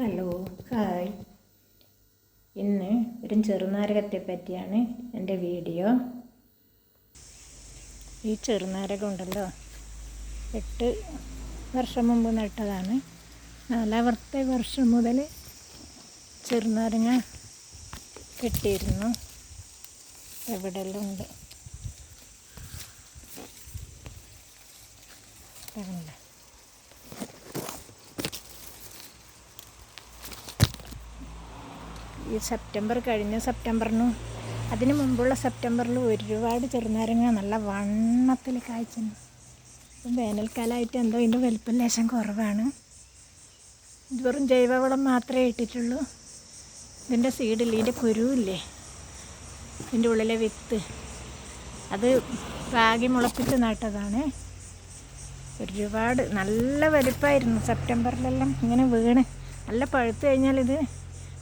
Hello hi. ഇന്ന് ഒരു ചെറുനാരകത്തെ പറ്റിയാണ് എന്റെ വീഡിയോ. ഈ ചെറുനാരകം ഉണ്ടല്ലോ എട്ട് വർഷം മുമ്പ് നട്ടതാണ്. നാലാമത്തെ വർഷം മുതൽ ചെറുനാരങ്ങ കിട്ടിയിരുന്നു. എവിടെയെല്ലാം ഉണ്ട്? കണ്ടില്ലേ? ഈ സെപ്റ്റംബർ കഴിഞ്ഞ സെപ്റ്റംബറിനും അതിന് മുമ്പുള്ള സെപ്റ്റംബറിൽ ഒരുപാട് ചെറുനാരങ്ങ നല്ല വണ്ണത്തിൽ കായ്ച്ചിരുന്നു ഇപ്പം വേനൽക്കാലമായിട്ട് എന്തോ ഇതിന്റെ വലിപ്പം ലേശം കുറവാണ്. ഇത് വെറും ജൈവവളം മാത്രമേ ഇട്ടിട്ടുള്ളൂ. ഇതിന്റെ സീഡില്ല ഇതിന്റെ കുരുവില്ലേ? ഇതിന്റെ ഉള്ളിലെ വിത്ത്. അത് പാകി മുളപ്പിച്ച് നട്ടതാണ്. ഒരുപാട് നല്ല വലിപ്പമായിരുന്നു സെപ്റ്റംബറിലെല്ലാം ഇങ്ങനെ വീണ്. നല്ല പഴുത്ത് കഴിഞ്ഞാൽ ഇത്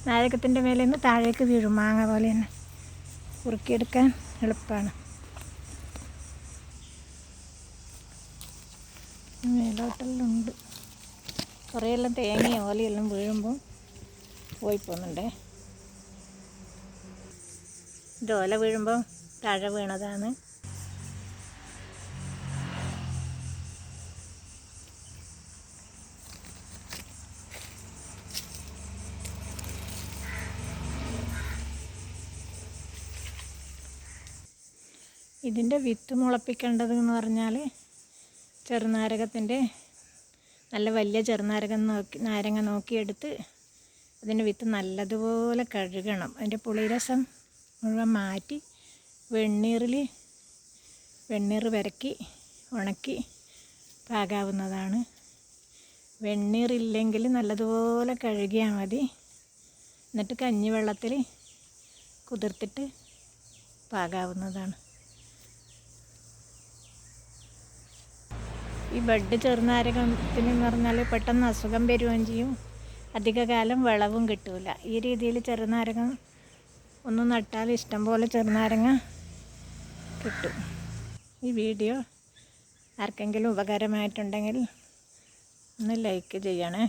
നാരകത്തിന്റെ മേലെ നിന്ന് താഴേക്ക് വീഴും. മാങ്ങ പോലെ തന്നെ. കുറുക്കിയെടുക്കാൻ എളുപ്പമാണ് മേലോട്ടെല്ലാം ഉണ്ട്. കുറേയെല്ലാം തേങ്ങ ഓലയെല്ലാം വീഴുമ്പോൾ പോയി പോകുന്നുണ്ടേ. ഇത് ഓല വീഴുമ്പോൾ താഴെ വീണതാണ്. ഇതിന്റെ വിത്ത് മുളപ്പിക്കേണ്ടത് എന്ന് പറഞ്ഞാൽ ചെറുനാരകത്തിന്റെ നല്ല വലിയ ചെറുനാരകം നോക്കി നാരങ്ങ നോക്കിയെടുത്ത് അതിന്റെ വിത്ത് നല്ലതുപോലെ കഴുകണം. അതിന്റെ പുളിരസം മുഴുവൻ മാറ്റി വെണ്ണീറിൽ വെണ്ണീർ വരക്കി ഉണക്കി പാകാവുന്നതാണ്. വെണ്ണീറില്ലെങ്കിൽ നല്ലതുപോലെ കഴുകിയാൽ മതി. എന്നിട്ട് കഞ്ഞിവെള്ളത്തിൽ കുതിർത്തിട്ട് പാകാവുന്നതാണ്. ഈ ബഡ് ചെറുനാരകത്തിന് എന്ന് പറഞ്ഞാൽ പെട്ടെന്ന് അസുഖം വരികയും ചെയ്യും. അധികകാലം വിളവും കിട്ടൂല. ഈ രീതിയിൽ ചെറുനാരകം ഒന്ന് നട്ടാൽ ഇഷ്ടം പോലെ ചെറുനാരങ്ങ കിട്ടും. ഈ വീഡിയോ ആർക്കെങ്കിലും ഉപകാരമായിട്ടുണ്ടെങ്കിൽ ഒന്ന് ലൈക്ക് ചെയ്യണേ.